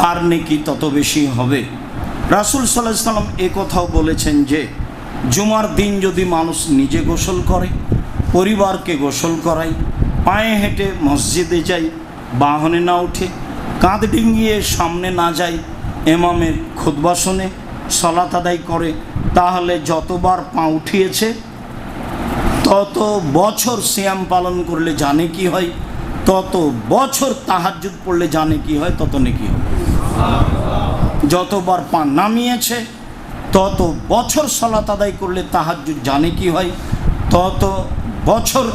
তার নেকি তত বেশি হবে। রাসুল সাল্লাহ সাল্লাম এ কথাও বলেছেন যে, জুমার দিন যদি মানুষ নিজে গোসল করে, পরিবারকে গোসল করায়, পায়ে হেঁটে মসজিদে যায়, বাহনে না উঠে, কাঁধ ডিঙ্গিয়ে সামনে না যায়, এমামের খুদ্া শোনে, সলাত আদায় করে, তাহলে যতবার পা উঠিয়েছে, তত বছর সিয়াম পালন করলে জানে কি হয়? তত বছর তাহাজ্জুদ পড়লে জানে কি হয়, তত নেকি হয় যতবার পা নামিয়েছে, তত বছর সলাত আদায় করলে তাহাজ্জুদ জানে কি হয়, তত বছর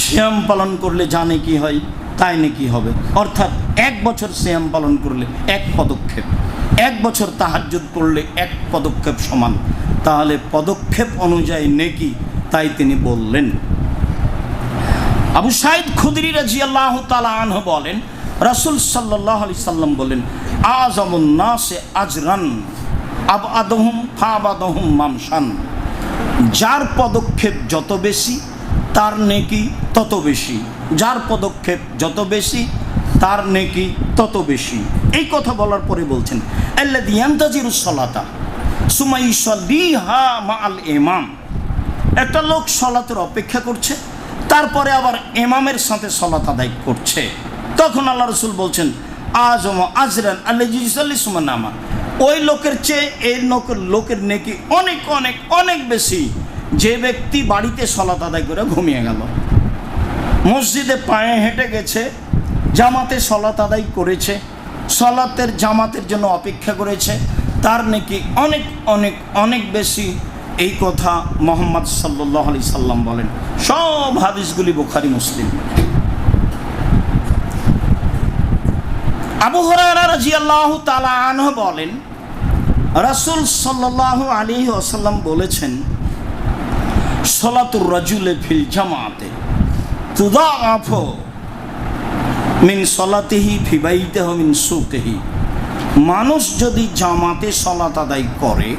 শ্যাম পালন করলে জানে কি হয়, তাই নাকি হবে। অর্থাৎ এক বছর শ্যাম পালন করলে এক পদক্ষেপ, এক বছর তাহাজ্জুদ করলে এক পদক্ষেপ সমান। তাহলে পদক্ষেপ অনুযায়ী নেকি, তাই তিনি বললেন। আবু সাইদ খুদরি রাজি আল্লাহ আনহ বলেন, রাসুল সাল্লাহ আলি সাল্লাম বলেন আজমুন্নাসে আজরান আব আদহুম ফাবাদহুম মামসান যার পদক্ষেপ যত বেশি, তার নেকি তত বেশি। যার পদক্ষেপ যত বেশি, তার নেকি তত বেশি। এই কথা বলার পরে বলছেন আল্লাদি ইয়ান্তাজির সলাতা সুমাই সলিহা মা আল এমাম একটা লোক সলাতের অপেক্ষা করছে তারপরে আবার ইমামের সাথে সলাত আদায় করছে। তখন আল্লাহ রসুল বলছেন, আজম আজরান আল্লাহ সুমান ওই লোকের চেয়ে এই লোকের লোকের নেকি অনেক অনেক অনেক বেশি। যে ব্যক্তি বাড়িতে সলাত আদায় করে ঘুমিয়ে গেল। মসজিদে পায়ে হেঁটে গেছে, জামাতে সলাত আদায় করেছে, সলাতের জামাতের জন্য অপেক্ষা করেছে। তার নাকি অনেক অনেক অনেক বেশি। এই কথা মোহাম্মদ সাল্লাহ আলি সাল্লাম বলেন। সব হাদিসগুলি বোখারি, মুসলিম। আবু হরাজি তালা আনহ বলেন, রাসুল সাল্লাহ আলী আসাল্লাম বলেছেন, সলাতুর রাজুলে ফিল জামাতে তুদা আফ মিন সলাতেহি ফিবাইতে মিন সুকেহি। মানুষ যদি জামাতে সলাত আদায় করে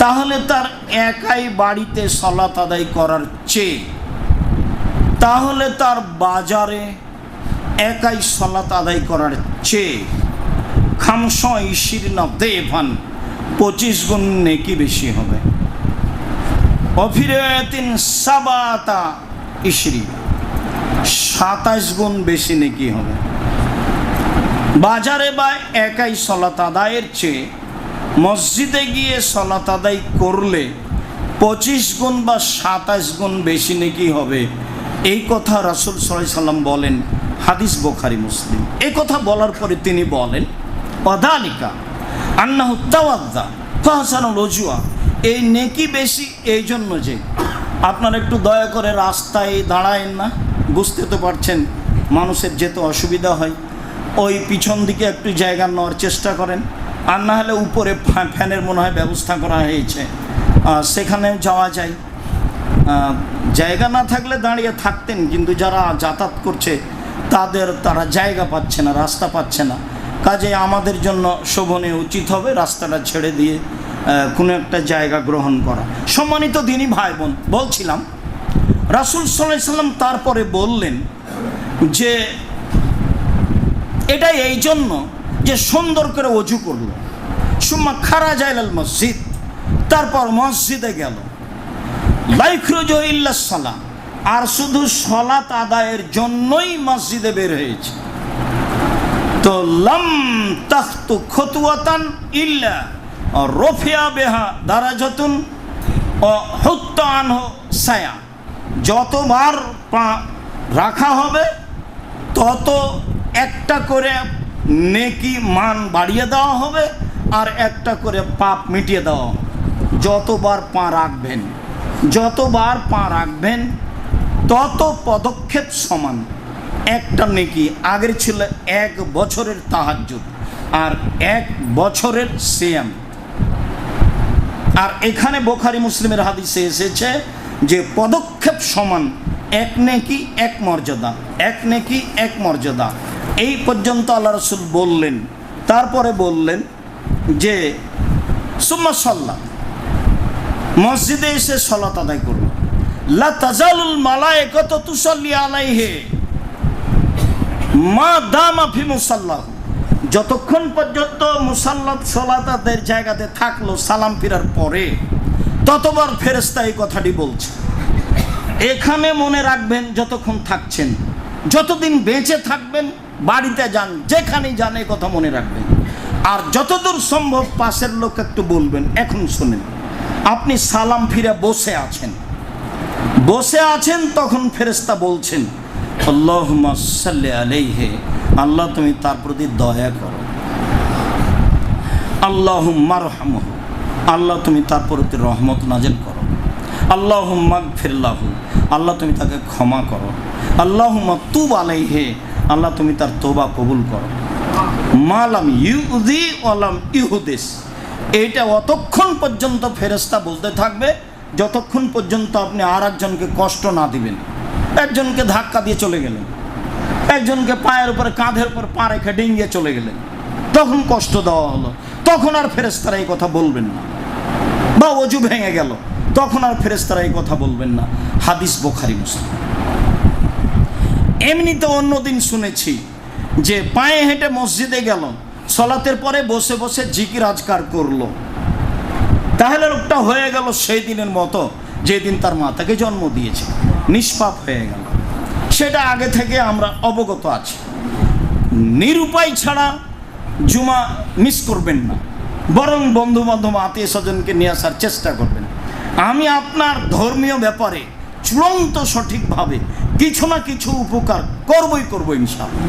তাহলে তার একাই বাড়িতে সলাত আদায় করার চেয়ে, তাহলে তার বাজারে একাই সলাত আদায় করার চেয়ে খামস ইসির না দেভান পঁচিশ গুণ নেকি বেশি হবে। অফিরেতিন সাবাতা ইসরি সাতাশ গুণ বেশি নেকি হবে। বাজারে বা একাই সলাত আদায়ের চেয়ে মসজিদে গিয়ে সলাত আদায় করলে পঁচিশ গুণ বা সাতাশ গুণ বেশি নাকি হবে। এই কথা রাসুল সাল্লাহ সাল্লাম বলেন, হাদিস বোখারি, মুসলিম। এই কথা বলার পরে তিনি বলেন অদালিকা আন্না হুত্তাওয়াদ্দা ফাহসানুল রজুয়া। এই নেকি বেশি, এই জন্য যে আপনারা একটু দয়া করে রাস্তায় দাঁড়ায়েন না, বুঝতে তো পারছেন মানুষের যেতে অসুবিধা হয়। ওই পিছন দিকে একটু জায়গা নেওয়ার চেষ্টা করেন। আর না হলে উপরে ফ্যা- ফ্যানের মনে হয় ব্যবস্থা করা হয়েছে। সেখানেও যাওয়া যায়। জায়গা না থাকলে দাঁড়িয়ে থাকতেন, কিন্তু যারা যাতায়াত করছে, তাদের তারা জায়গা পাচ্ছে না, রাস্তা পাচ্ছে না। কাজে আমাদের জন্য শোভনে উচিত হবে রাস্তাটা ছেড়ে দিয়ে কোনো একটা জায়গা গ্রহণ করা। সম্মানিত দিনই ভাই বোন বলছিলাম, রাসুল সাল্লাম তারপরে বললেন যে এটা এই জন্য যে সুন্দর করে অজু করল। সুম্মা খারা যাইলাল মসজিদ, তারপর মসজিদে গেল। লাইখরুজ ইল্লা সালাম আর শুধু সলাত আদায়ের জন্যই মসজিদে বের হয়েছে। তো লম তাখতু খতুয়াতান ইল্লা রফিয়া বেহা দারাজতুন ও হুত্তান সায়া। যতবার পা রাখা হবে, তত একটা করে নেকি মান বাড়িয়ে দেওয়া হবে আর একটা করে পাপ মিটিয়ে দেওয়া হবে। যতবার পা রাখবেন, যতবার পা রাখবেন, তত পদক্ষেপ সমান। একটা নেকি আগের ছিল এক বছরের তাহাজ্জুদ, আর এক বছরের সিয়াম। আর এখানে বোখারি মুসলিমের হাদিসে এসেছে যে পদক্ষেপ সমান এক নেকি, এক মর্যাদা। এক নেকি, এক মর্যাদা। এই পর্যন্ত আল্লাহ রসুল বললেন, তারপরে বললেন যে, সুম্মা সাল্লাহ মসজিদে এসে সলাত আদায় করল লা তাজালুল মালায়েকাতু তুসাল্লি আলাইহি, মা দাম আফি মুসাল্লাহ। যতক্ষণ পর্যন্ত মুসাল্লাত সলাতাদের জায়গাতে থাকল সালাম ফিরার পরে, ততবার ফেরেস্তা এই কথাটি বলছে। এখানে মনে রাখবেন যতক্ষণ থাকছেন। যতদিন বেঁচে থাকবেন, বাড়িতে যান, যেখানেই যান, এই কথা মনে রাখবেন। আর যতদূর সম্ভব পাশের লোক একটু বলবেন, এখন শুনেন, আপনি সালাম ফিরে বসে আছেন। বসে আছেন, তখন ফেরেস্তা বলছেন আল্লাহ আলাইহে, আল্লাহ তুমি তার প্রতি দয়া করো। আল্লাহ আল্লাহ তুমি তার প্রতি রহমত নাজেল করো। আল্লাহ মাগ ফিরলাহু আল্লাহ তুমি তাকে ক্ষমা করো। আল্লাহ তুব আলাইহে। আল্লাহ তুমি তার তোবা কবুল করো। মালাম ইউদি আলাম ইহুদেশ এইটা অতক্ষণ পর্যন্ত ফেরেস্তা বলতে থাকবে, যতক্ষণ পর্যন্ত আপনি আর একজনকে কষ্ট না দিবেন। একজনকে ধাক্কা দিয়ে চলে গেলেন। একজনকে পায়ের উপরে, কাঁধের উপর পা রেখে ডিঙ্গিয়ে চলে গেলেন। তখন কষ্ট দেওয়া হলো। তখন আর ফেরেস্তারা এই কথা বলবেন না। বা অজু ভেঙে গেল। তখন আর ফেরেস্তারা এই কথা বলবেন না। হাদিস বোখারি, মুসলিম। এমনিতে অন্যদিন শুনেছি যে পায়ে হেঁটে মসজিদে গেল, সলাতের পরে বসে বসে জিকির আজকার করল। তাহলে লোকটা হয়ে গেল সেই দিনের মতো যেদিন তার মাতাকে জন্ম দিয়েছে। নিষ্পাপ হয়ে গেল। সেটা আগে থেকে আমরা অবগত আছি। নিরুপায় ছাড়া জুমা মিস করবেন না। বরং বন্ধু বান্ধব আত্মীয় স্বজনকে নিয়ে আসার চেষ্টা করবেন। আমি আপনার ধর্মীয় ব্যাপারে চূড়ান্ত সঠিকভাবে কিছু না কিছু উপকার করবই করব ইনশাআল্লাহ।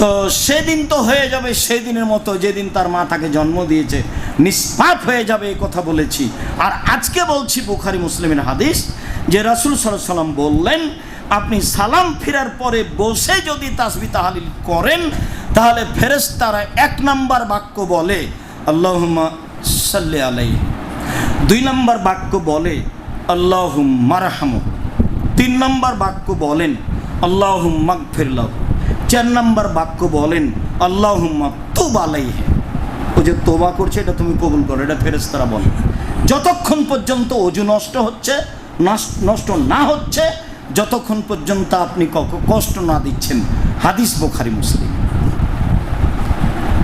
তো সেদিন তো হয়ে যাবে সেই দিনের মতো, যেদিন তার মা তাকে জন্ম দিয়েছে, নিষ্পাপ হয়ে যাবে এই কথা বলেছি। আর আজকে বলছি বুখারি মুসলিমের হাদিস, যে রাসুল সাল্লাম বললেন, আপনি সালাম ফেরার পরে বসে যদি তাসবি তাহালিল করেন, তাহলে ফেরেশতারা এক নাম্বার বাক্য বলে, আল্লাহুম্মা সাল্লি আলাই দুই নাম্বার বাক্য বলে আল্লাহ মারহাম তিন নম্বর বাক্য বলেন আল্লাহ মাগফিরলাহ চার নম্বর বাক্য বলেন আল্লাহ তুব আলাইহে। ও যে তোবা করছে, এটা তুমি কবুল করো, এটা ফেরেস্তারা বলে। যতক্ষণ পর্যন্ত অজু নষ্ট হচ্ছে, নষ্ট- না হচ্ছে, যতক্ষণ পর্যন্ত আপনি কষ্ট না দিচ্ছেন, হাদিস বোখারি, মুসলিম।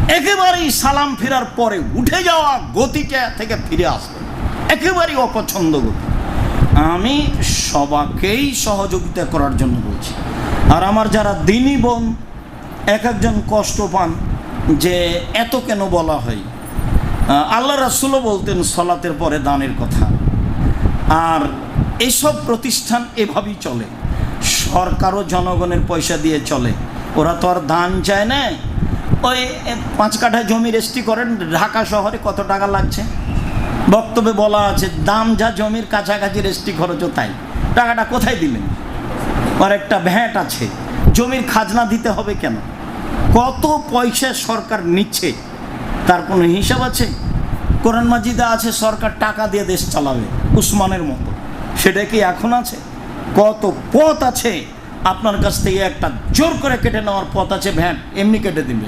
একেবারেই সালাম ফেরার পরে উঠে যাওয়া গতিটা থেকে ফিরে আসবে। একেবারেই অপছন্দ গতি আমি সবাকেই সহযোগিতা করার জন্য বলছি। আর আমার যারা দিনী বোন, এক একজন কষ্ট পান যে এত কেন বলা হয়? আল্লাহ রাসুলও বলতেন, সলাতের পরে দানের কথা। আর এইসব প্রতিষ্ঠান এভাবেই চলে। সরকারও জনগণের পয়সা দিয়ে চলে। ওরা তো আর দান চায় না। ওই পাঁচ কাঠা জমি রেস্টি করেন, ঢাকা শহরে কত টাকা লাগছে? বক্তব্যে বলা আছে, দাম যা জমির কাছাকাছি রেস্টি খরচও তাই। টাকাটা কোথায় দিলেন? আর একটা ভ্যাট আছে, জমির খাজনা দিতে হবে কেন? কত পয়সা সরকার নিচ্ছে? তার কোনো হিসাব আছে? কোরআন মাজিদা আছে, সরকার টাকা দিয়ে দেশ চালাবে, উসমানের মতো। সেটা কি এখন আছে? কত পথ আছে? আপনার কাছ থেকে একটা জোর করে কেটে নেওয়ার পথ আছে, ভ্যাট এমনি কেটে দিবে।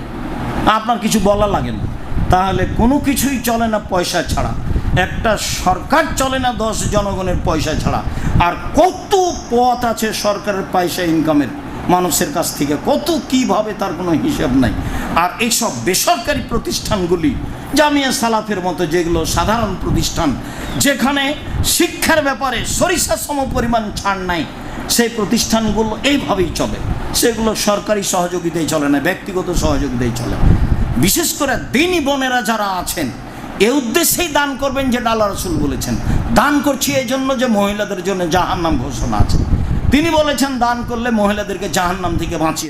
আপনার কিছু বলা লাগে না। তাহলে কোনো কিছুই চলে না পয়সা ছাড়া। একটা সরকার চলে না দশ জনগণের পয়সা ছাড়া। আর কত পথ আছে সরকারের পয়সা ইনকামের মানুষের কাছ থেকে কত, কীভাবে, তার কোনো হিসাব নাই। আর এইসব বেসরকারি প্রতিষ্ঠানগুলি, জামিয়া সালাফের মতো যেগুলো সাধারণ প্রতিষ্ঠান, যেখানে শিক্ষার ব্যাপারে সরিষা সম পরিমাণ ছাড় নাই, সেই প্রতিষ্ঠানগুলো এইভাবেই চলে। সেগুলো সরকারি সহযোগিতায় চলে না, ব্যক্তিগত সহযোগিতায় চলে। বিশেষ করে দিনী বোনেরা যারা আছেন এ উদ্দেশ্যেই দান করবেন যেটা আল্লাহ রসুল বলেছেন। দান করছি এই জন্য যে মহিলাদের জন্য জাহান্নাম ঘোষণা আছে। তিনি বলেছেন, দান করলে মহিলাদেরকে জাহান্নাম থেকে বাঁচিয়ে